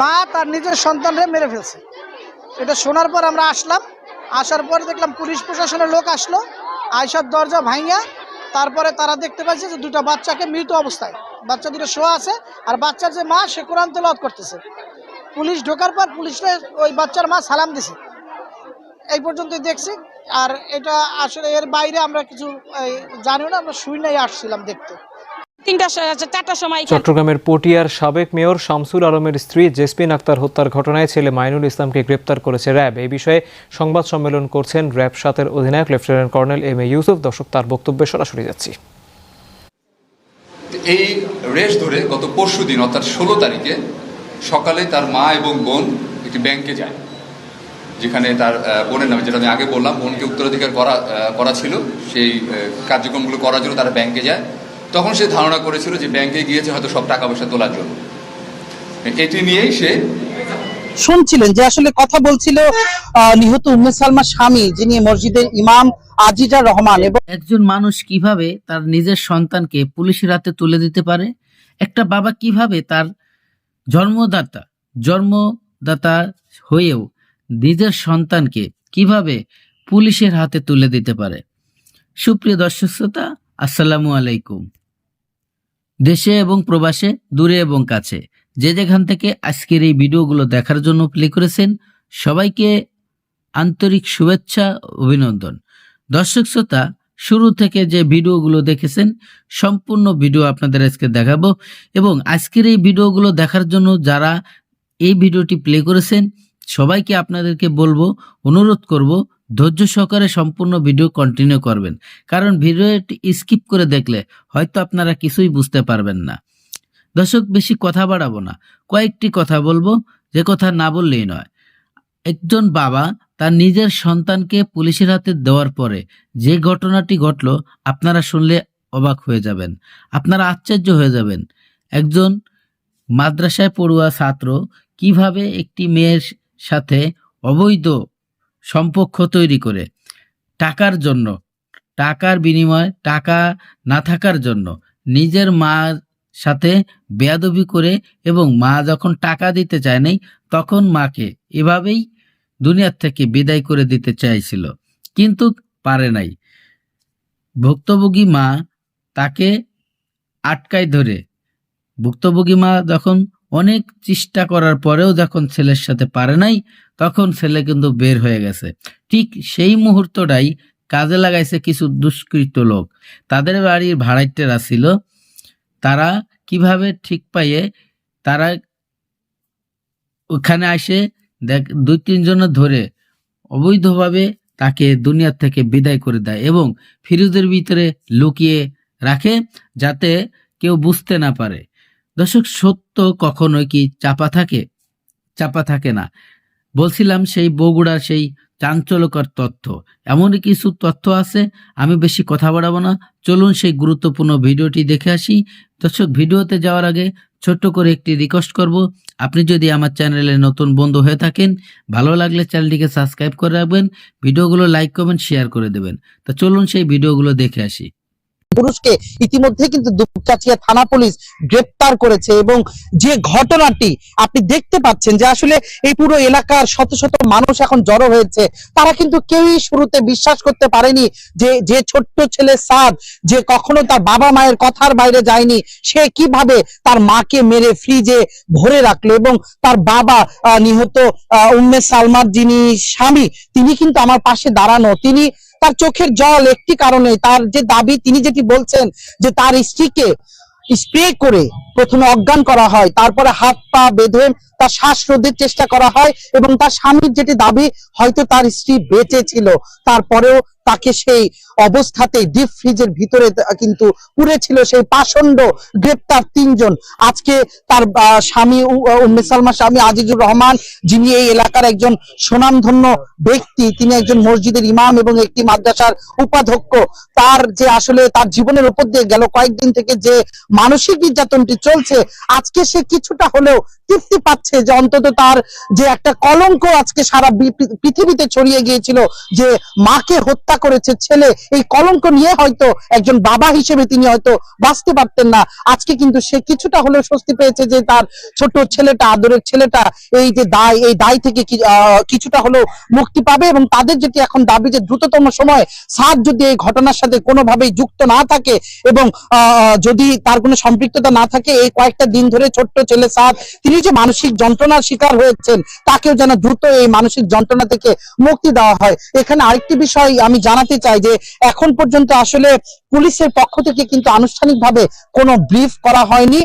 মা তার নিজের সন্তানরে মেরে ফেলছে। এটা শোনার পর আমরা আসলাম। আসার পর দেখলাম পুলিশ প্রশাসনের লোক আসলো। আয়সার দরজা ভাঙিয়া তারপরে তারা দেখতে পাচ্ছে যে দুটো বাচ্চাকে মৃত অবস্থায়। বাচ্চা দুটো শোয়া আছে আর বাচ্চার যে মা, সে কোরআন তেলাওয়াত করতেছে। পুলিশ ঢোকার পর পুলিশে ওই বাচ্চার মা সালাম দিছে। এই পর্যন্তই দেখছি। আর এটা আসলে এর বাইরে আমরা কিছু জানিও না, আমরা শুই নাই, আসছিলাম দেখতে। চট্টগ্রামের পটিয়ার সাবেক মেয়র শামসুল আলমের স্ত্রী জেসপিন আক্তার হত্যার ঘটনায় ছেলে মাইনুল ইসলামকে গ্রেপ্তার করেছে র্যাব। এই বিষয়ে সংবাদ সম্মেলন করছেন র্যাব সাতের অধিনায়ক lieutenant colonel M A Yusuf. দর্শক তার বক্তব্যে সরাসরি যাচ্ছি। এই রেস ধরে গত পরশু দিন অর্থাৎ ষোলো তারিখে সকালে তার মা এবং বোন একটি ব্যাংকে যায় যেখানে তার বোনের নামে যেটা আমি আগে বললাম বোনকে উত্তরাধিকার করা করা ছিল। সেই কার্যক্রমগুলো করার জন্য তারা ব্যাংকে যায়। তখন সে ধারণা করেছিল যে ব্যাংকে গিয়েছে হয়তো সব টাকা পয়সা তোলার জন্য। এটি নিয়েই সে শুনছিলেন যে আসলে কথা বলছিল নিহত উম্মে সালমার স্বামী যিনি মসজিদের ইমাম আজিজা রহমান এবং একজন মানুষ কীভাবে তার নিজের সন্তানকে পুলিশের হাতে তুলে দিতে পারে? একটা বাবা কীভাবে তার জন্মদাতা জন্মদাতা হয়েও নিজের সন্তানকে কীভাবে পুলিশের হাতে তুলে দিতে পারে? সুপ্রিয় দর্শক শ্রোতা আসসালামু আলাইকুম। দেশে এবং প্রবাসে, দূরে এবং কাছে। যে যেখান থেকে আজকের এই ভিডিওগুলো দেখার জন্য প্লে করেছেন, সবাইকে আন্তরিক শুভেচ্ছা, অভিনন্দন। দর্শক শ্রোতা, শুরু থেকে যে ভিডিওগুলো দেখেছেন, সম্পূর্ণ ভিডিও আপনাদের আজকে দেখাবো এবং আজকের এই ভিডিওগুলো দেখার জন্য যারা এই ভিডিওটি প্লে করেছেন, সবাইকে আপনাদেরকে বলব, অনুরোধ করব ধৈর্য সহকারে সম্পূর্ণ ভিডিও কন্টিনিউ করবেন। কারণ ভিডিওটি স্কিপ করে দেখলে হয়তো আপনারা কিছুই বুঝতে পারবেন না। দর্শক, বেশি কথা বাড়াবো না। কয়েকটি কথা বলব, যে কথা না বললেই নয়। একজন বাবা তার নিজের সন্তানকে পুলিশের হাতে দেওয়ার পরে যে ঘটনাটি ঘটলো, আপনারা শুনলে অবাক হয়ে যাবেন, আপনারা আশ্চর্য হয়ে যাবেন। একজন মাদ্রাসায় পড়ুয়া ছাত্র কীভাবে একটি মেয়ের সাথে অবৈধ সম্পর্ক তৈরি করে টাকার জন্য, টাকার বিনিময়ে টাকা না থাকার জন্য নিজের মার সাথে বেয়াদবি করে এবং মা যখন টাকা দিতে চায় নাই, তখন মাকে এভাবেই দুনিয়ার থেকে বিদায় করে দিতে চাইছিল, কিন্তু পারে নাই। ভুক্তভোগী মা তাকে আটকায় ধরে। ভুক্তভোগী মা যখন অনেক চেষ্টা করার পরেও যখন ছেলের সাথে পারে নাই, তখন ছেলে কিন্তু বের হয়ে গেছে। ঠিক সেই মুহূর্তটাই কাজে লাগাইছে কিছু দুষ্কৃত লোক। তাদের বাড়ির ভাড়াইটেরা ছিল, তারা কীভাবে ঠিক পাইয়ে তারা ওখানে আসে, দেখ, দুই তিনজন ধরে অবৈধভাবে তাকে দুনিয়ার থেকে বিদায় করে দেয় এবং ফিরোজের ভিতরে লুকিয়ে রাখে যাতে কেউ বুঝতে না পারে। দর্শক, সত্য কখনোই কি চাপা থাকে? চাপা থাকে না। বলছিলাম সেই বগুড়ার সেই চাঞ্চল্যকর তথ্য। এমনই কিছু তথ্য আছে, আমি বেশি কথা বাড়াবো না। চলুন সেই গুরুত্বপূর্ণ ভিডিওটি দেখে আসি। দর্শক, ভিডিওতে যাওয়ার আগে ছোট্ট করে একটি রিকোয়েস্ট করব। আপনি যদি আমার চ্যানেলে নতুন বন্ধু হয়ে থাকেন, ভালো লাগলে চ্যানেলটিকে সাবস্ক্রাইব করে রাখবেন, ভিডিওগুলো লাইক কমেন্ট শেয়ার করে দেবেন। তা চলুন সেই ভিডিওগুলো দেখে আসি। পুরুষকে ইতিমধ্যে কিন্তু দুপচাচিয়া থানা পুলিশ গ্রেপ্তার করেছে এবং যে ঘটনাটি আপনি দেখতে পাচ্ছেন যে আসলে এই পুরো এলাকার শত শত মানুষ এখন জড়ো হয়েছে, তারা কিন্তু কেউই শুরুতে বিশ্বাস করতে পারেনি যে যে ছোট্ট ছেলে সাদ যে কখনো তার বাবা মায়ের কথার বাইরে যায়নি, সে কীভাবে তার মাকে মেরে ফ্রিজে ভরে রাখল এবং তার বাবা নিহত উম্মে সালমার যিনি স্বামী, তিনি কিন্তু আমার পাশে দাঁড়ানো, তিনি তার চোখের জল একটি কারণে তার যে দাবি, তিনি যেটি বলছেন যে তার স্ত্রীকে স্প্রে করে প্রথমে অজ্ঞান করা হয়, তারপরে হাত পা বেঁধে তার শ্বাসরোধের চেষ্টা করা হয় এবং তার স্বামীর যেটি দাবি, হয়তো তার স্ত্রী বেঁচে ছিল। তারপরেও তাকে সেই অবস্থাতেই ডিপ ফ্রিজের ভিতরে কিন্তু পুড়েছিল সেই পাষণ্ড গ্রেপ্তার তিনজন। আজকে তার স্বামী উম্মে সালমার স্বামী আজিজুর রহমান, যিনি এই এলাকার একজন সুনামধন্য ব্যক্তি, তিনি একজন মসজিদের ইমাম এবং একটি মাদ্রাসার উপাধ্যক্ষ। তার যে আসলে তার জীবনের উপর দিয়ে গেল কয়েকদিন থেকে যে মানসিক নির্যাতনটি চলছে, আজকে সে কিছুটা হলেও তৃপ্তি পাচ্ছে যে অন্তত তার যে একটা কলঙ্ক আজকে সারা পৃথিবীতে ছড়িয়ে গিয়েছিল যে মাকে হত্যা করেছে ছেলে। এই কলঙ্ক নিয়ে হয়তো একজন বাবা হিসেবে তিনি হয়তো বাঁচতে পারতেন না। আজকে কিন্তু সে কিছুটা হলেও স্বস্তি পেয়েছে যে তার ছোট ছেলেটা, আদরের ছেলেটা, এই যে দায়, এই দায় থেকে কিছুটা হলেও মুক্তি পাবে এবং তাদের যেটি এখন দাবি যে দ্রুততম সময় সাদ যদি এই ঘটনার সাথে কোনোভাবেই যুক্ত না থাকে এবং যদি তার কোনো সম্পৃক্ততা না থাকে, এই কয়েকটা দিন ধরে ছোট্ট ছেলে সাদ তিনি যে মানসিক যন্ত্রণার শিকার হয়েছেন, তাকেও যেন দ্রুত এই মানসিক যন্ত্রণা থেকে মুক্তি দেওয়া হয়। এখানে আরেকটি বিষয় আমি জানাতে চাই যে এখন পর্যন্ত আসলে পুলিশের পক্ষ থেকে কিন্তু আনুষ্ঠানিকভাবে কোনো ব্রিফ করা হয়নি।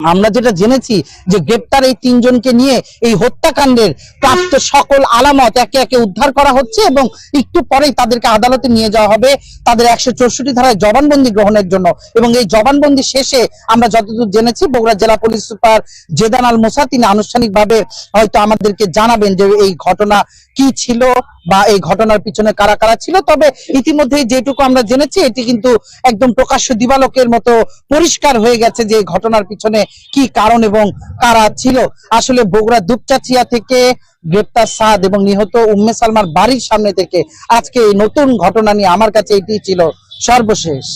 আমরা যেটা জেনেছি যে গ্রেপ্তার এই তিনজনকে নিয়ে এই হত্যাকাণ্ডের প্রাপ্ত সকল আলামত একে একে উদ্ধার করা হচ্ছে এবং একটু পরেই তাদেরকে আদালতে নিয়ে যাওয়া হবে। তাদের একশো চৌষট্টি ধারায় জবানবন্দি গ্রহণের জন্য এবং এই জবানবন্দি শেষে আমরা যতদূর জেনেছি বগুড়া জেলা পুলিশ সুপার জেদান আল মোসা তিনি আনুষ্ঠানিকভাবে হয়তো আমাদেরকে জানাবেন যে এই ঘটনা কি ছিল বা এই ঘটনার পিছনে কারা কারা ছিল। তবে ইতিমধ্যে যেটুকু আমরা জেনেছি, এটি কিন্তু একদম প্রকাশ্য দিবালোকের মতো পরিষ্কার হয়ে গেছে যে ঘটনার পিছনে কি কারণ এবং কারা ছিল? আসলে বগুড়া দুপচাচিয়া থেকে গ্রেপ্তার সাদ এবং নিহত উম্মে সালমার বাড়ির সামনে থেকে আজকে এই নতুন ঘটনা নিয়ে আমার কাছে এটি ছিল সর্বশেষ।